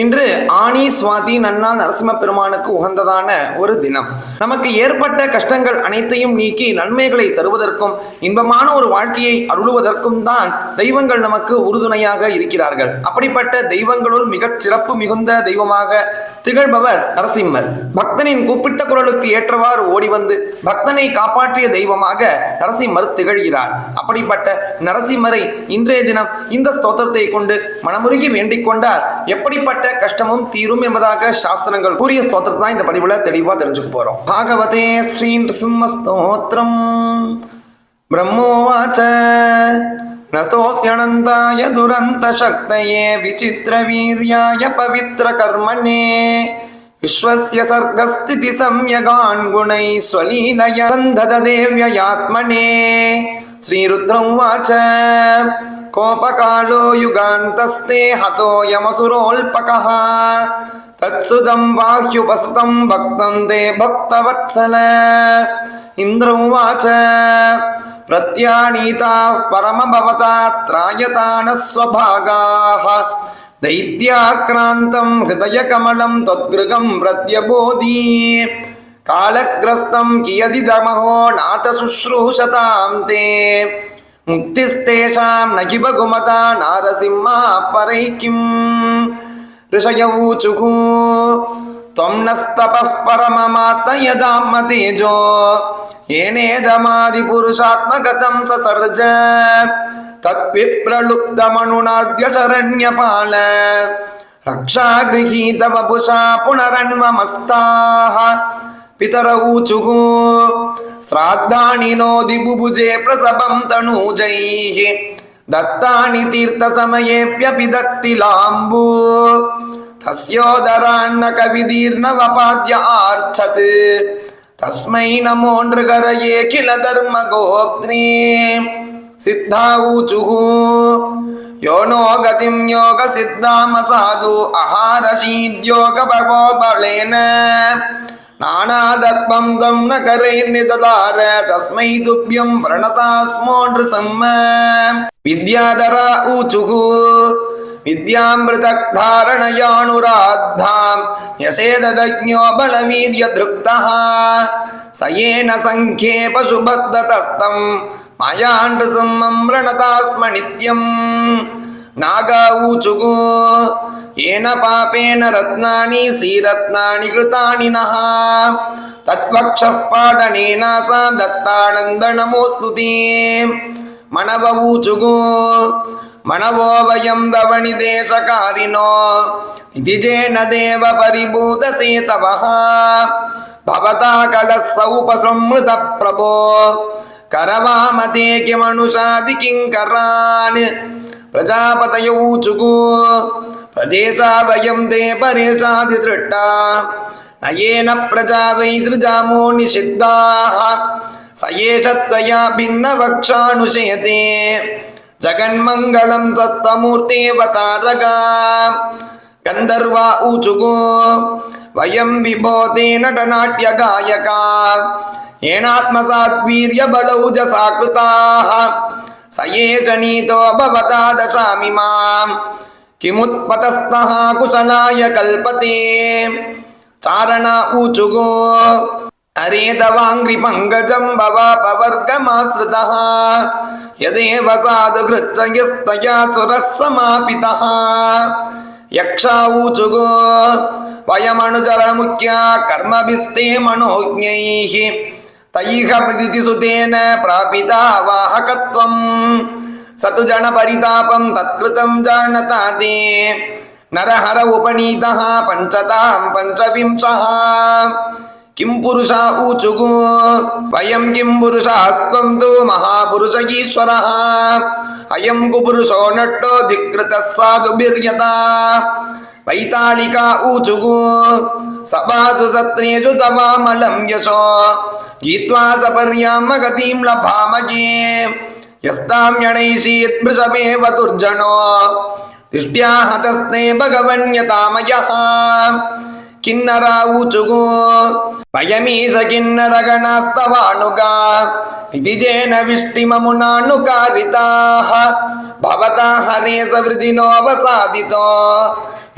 இன்று ஆனி சுவாதி நன்னா நரசிம்ம பெருமானுக்கு உகந்ததான ஒரு தினம். நமக்கு ஏற்பட்ட கஷ்டங்கள் அனைத்தையும் நீக்கி நன்மைகளை தருவதற்கும் இன்பமான ஒரு வாழ்க்கையை அருளுவதற்கும் தான் தெய்வங்கள் நமக்கு உறுதுணையாக இருக்கிறார்கள். அப்படிப்பட்ட தெய்வங்களுள் மிகச் சிறப்பு மிகுந்த தெய்வமாக திகழ்பவர் நரசிம்மர். பக்தனின் கூப்பிட்ட குரலுக்கு ஏற்றவாறு ஓடி வந்து பக்தனை காப்பாற்றிய தெய்வமாக நரசிம்மர் திகழ்கிறார். அப்படிப்பட்ட நரசிம்மரை இன்றைய தினம் இந்த ஸ்தோத்திரத்தை கொண்டு மனமுருகி வேண்டிக் கொண்டால் எப்படிப்பட்ட கஷ்டமும் தீரும் என்பதாக சாஸ்திரங்கள் கூறிய ஸ்தோத்திரத்தை தான் இந்த பதிவில் தெளிவாக தெரிஞ்சுக்க போகிறோம் பாகவதே ஸ்ரீ நரசிம்ம ஸ்தோத்திரம். பிரம்மோவாச்ச. न स्तोऽस्यनन्ताय दुरन्तशक्तये विचित्रवीर्याय पवित्रकर्मणे विश्वस्य सर्गस्थितिसंयगान् गुणैः स्वलीलया सन्धददेव्ययात्मने श्रीरुद्रमुवाच कोपकालो युगान्तस्ते हतो यमसुरोऽल्पकः तत्सुतं बाह्युपसृतं भक्तं ते भक्तवत्सल इन्द्र उवाच प्रत्यानीताः परमभवता त्रायतानः स्वभागाः दैत्याक्रान्तं हृदयकमलं त्वद्गृहं प्रत्यबोधि कालग्रस्तं कियदिदमहो नाथ शुश्रूषतां ते मुक्तिस्तेषां न हि बहुमता नारसिंहा परै किम् ऋषय ऊचुः त्वं नस्तपः परममात्मयदाम तेजो येनेदमादिपुरुषात्मगतं ससर्ज तत्विप्रलुप्तमनुनाद्य शरण्यपाल रक्षागृहीत वपुषा पुनरन्वमस्ताः पितर ऊचुः श्राद्धानि नोदि बुभुजे प्रसभं तनूजैः दत्तानि तीर्थसमयेऽप्यपि दत्तिलाम्बू தஸ்யோதராண்ண கவிதீர்ணவபாத்ய ஆர்ச்சது தஸ்மை நமோன்று கரையே கில தர்ம கோப்னே சித்தா ஊச்சுகு யோனோ கதிம் யோக சித்தாம சாது அஹாரசீத்யோக பவோ பலேன நானாதர்ப்பம் தம் நகரைர்நிததார தஸ்மை துப்பியம் பிரணதாஸ்மோன்று சம்ம வித்யாதரா ஊச்சுகு विद्यामृतधारणयानुराद्धां यसेदज्ञो बलवीर्यधृक्तः स येन सङ्ख्ये पशुबद्धतस्तं मया नृसिंहं प्रणतास्म नित्यम् नागा ऊचुः येन पापेन रत्नानि श्रीरत्नानि कृतानि नः तत्वक्षः पाटनेनासां दत्तानन्दनमोऽस्तु ते मनव மணவோவயம் தவணி தேசகாரினோ திஜேன தேவ பரிபூத சேதவஹா. பவதா கலசௌபசம்ருத பிரபோ. கரவாமதே கிமனுஷாதி கிங்கரான். பிரஜாபதயௌ சுகு பிரதேசா வயம் தே பரேஷாதி திருட்டா நயேன பிரஜா வை சிருஜாமோ நிஷித்தாக சயேஷத்வயா பின்ன வக்ஷானுஷயதே जगन्मङ्गलं सत्त्वमूर्तेऽवतारगा गन्धर्वा ऊचुगो वयं विभोते नटनाट्यगायका येनात्मसाद्वीर्यबलौ जसाकृताः स एष नीतो भवता दशामि माम् किमुत्पतस्तः कुशलाय कल्पते चारणा ऊचुगो हरेदवाङ्घ्रिपङ्कजं भवापवर्गमाश्रितः यदेव साधु कृत्यस्तया सुरः समापितः यक्षा ऊचुगो वयमनुचरणमुख्या कर्मभिस्ते मनोज्ञैः तैः सुतेन प्रापिता वाहकत्वम् स तु जनपरितापं तत्कृतं जानता ते नरहर उपनीतः पञ्चतां पञ्चविंशः किं पुरुषा ऊचुः वयं किं पुरुषास्त्वं तु महापुरुष ईश्वरः अयं कुपुरुषो नट्टो धिकृतः साधुभिर्यता वैतालिका ऊचुः सभासु सत्रेषु तवामलं यशो। गीत्वा सपर्यां गतिं लभामगे यस्तां यणैषीत् वृषमेव दुर्जनो। दृष्ट्या हतस्ते भगवन्यतामयः। किन्नरा ऊचुः పయమీసకిన్నరగణాస్తవానుగా విధిజేన విష్టిమమునానుకారితాః భవతా హరేస వృజినోవసాదితో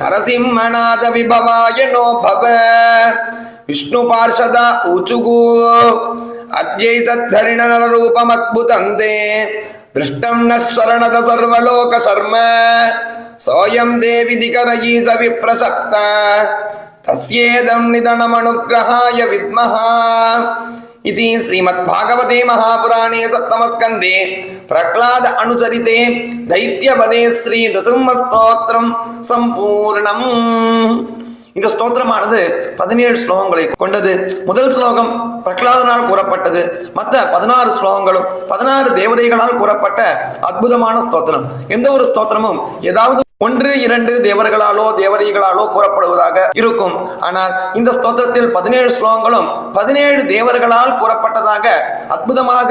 నరసింహనాద విభవాయ నో భవ విష్ణు పార్షద ఊచుగు అద్యైతద్ధరిణ నరూపమద్భుతం తే దృష్టం న శరణద సర్వలోక శర్మ సోయం దేవి దికరయీస విప్రసక్త तस्येदं निधनमनुग्रहाय विद्मः इति श्रीमद्भागवते महापुराणे सप्तमस्कन्धे प्रह्लाद अनुचरिते दैत्यवदे श्री नृसिंहस्तोत्रं சம்பூர்ணம் இந்த ஸ்தோத்திரமானது பதினேழு ஸ்லோகங்களை கொண்டது முதல் ஸ்லோகம் பிரகலாதனால் கூறப்பட்டது மற்ற பதினாறு ஸ்லோகங்களும் பதினாறு தேவதைகளால் கூறப்பட்ட அற்புதமான ஸ்தோத்திரம் எந்த ஒரு ஸ்தோத்திரமும் ஏதாவது ஒன்று இரண்டு தேவர்களாலோ தேவதைகளாலோ கூறப்படுவதாக இருக்கும். ஆனால் இந்த ஸ்தோத்திரத்தில் பதினேழு ஸ்லோகங்களும் பதினேழு தேவர்களால் கூறப்பட்டதாக அற்புதமாக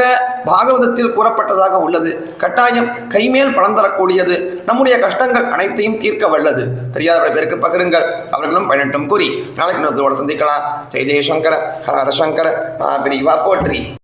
பாகவதத்தில் கூறப்பட்டதாக உள்ளது. கட்டாயம் கைமேல் பலன் தரக்கூடியது. நம்முடைய கஷ்டங்கள் அனைத்தையும் தீர்க்க வல்லது. தெரியாத பேருக்கு பகிருங்கள். அவர்களும் பயனட்டும் கூறி நாளைக்கு இன்னொருத்தரோட சந்திக்கலாம். ஜெய ஜெயசங்கர ஹர ஹர சங்கர போற்றி.